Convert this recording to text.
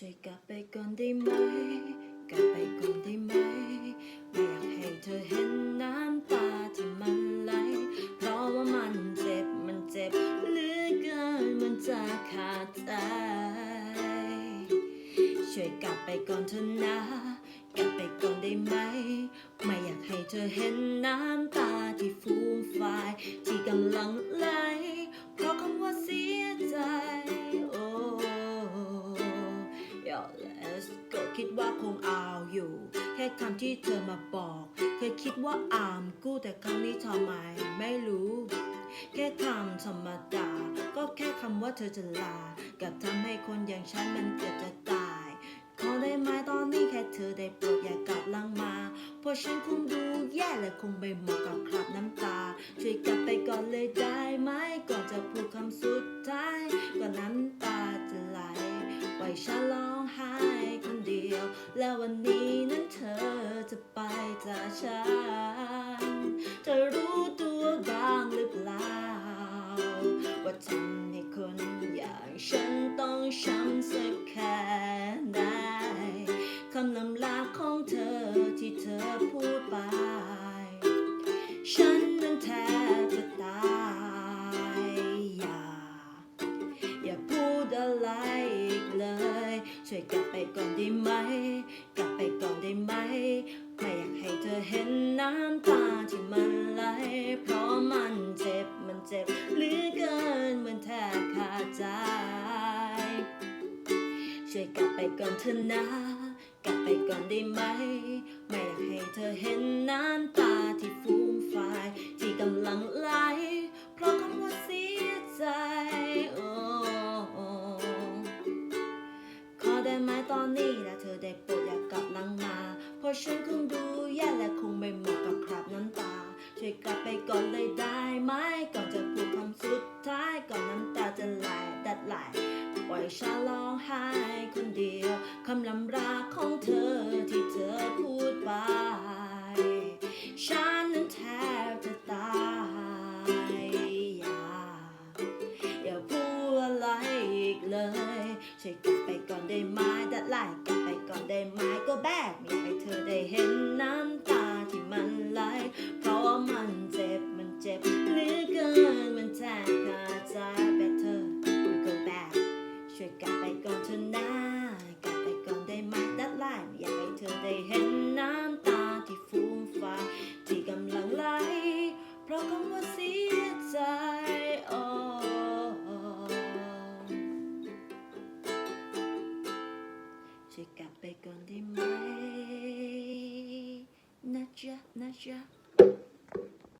ช่วยกลับไปก่อนได้ไหม กลับไปก่อนได้ไหม ไม่อยากให้เธอเห็นน้ำตาที่มันไหล เพราะว่ามันเจ็บ มันเจ็บเหลือเกิน มันจะขาดใจ ช่วยกลับไปก่อนเถอะนะ กลับไปก่อนได้ไหม ไม่อยากให้เธอเห็นน้ำตาที่ฟูมฟายที่กำลัง ยอ let's go คิดว่าคงเอาอยู่ แค่คำที่เธอมาบอก เคยคิดว่าอามกู้แต่ครั้งนี้ทำไมไม่รู้ แค่คำธรรมดา ก็แค่คำว่าเธอจะลา กับทำให้คนอย่างฉันมันเกิดจะตาย ขอได้ไหมตอนนี้แค่เธอได้โปรดอย่ากลับลังมา เพราะฉันคงดูแย่และคงไม่เหมาะกับคราบน้ำตา ช่วยกลับไปก่อนเลยได้ไหม ก่อนจะพูดคำสุดท้ายก่อนน้ำตาจะไหลปล่อยฉันรอ หายคนเดียว แล้ววันนี้นั้นเธอจะไปจากฉัน เธอรู้ตัวบ้างหรือเปล่า ว่าทำให้คนอย่างฉันต้องช้ำสักแค่ไหน ไปก่อนได้ไหม กลับไปก่อนได้ไหม ไม่อยากให้เธอเห็นน้ำตาที่มันไหล เพราะมันเจ็บ มันเจ็บเหลือเกินเหมันแทบขาดใจ ช่วยกลับไปก่อนเถอะนะ กลับไปก่อนได้ไหม ไม่อยากให้เธอเห็นน้ำตาที่ฟู ฉันคงดูแย่และคงไม่เหมาะกับคราบน้ำตา ช่วยกลับไปก่อนเลยได้ไหม ก่อนจะพูดคำสุดท้ายก่อนน้ำตาจะไหลดัดไหลปล่อยฉันร้องไห้คนเดียวคำลำราของเธอที่เธอพูดไปฉันนั้นแทบจะตายอย่าอย่าพูดอะไรอีกเลยช่วยกลับไปก่อนได้ไหมดัดไล่กลั จ็บเหลือเกินมันแทบขาดใจ better we go back ช่วยกลับไปก่อนเถอะนะกลับไปก่อนได้ไหมดัดไล่ไม่อยากให้เธอได้เห็นน้ำตาที่ฟูมฟายที่กำลังไหล เพราะคำว่าเสียใจโอ้ช่วยกลับไปก่อนได้ไหมนะจ๊ะนะจ๊ะ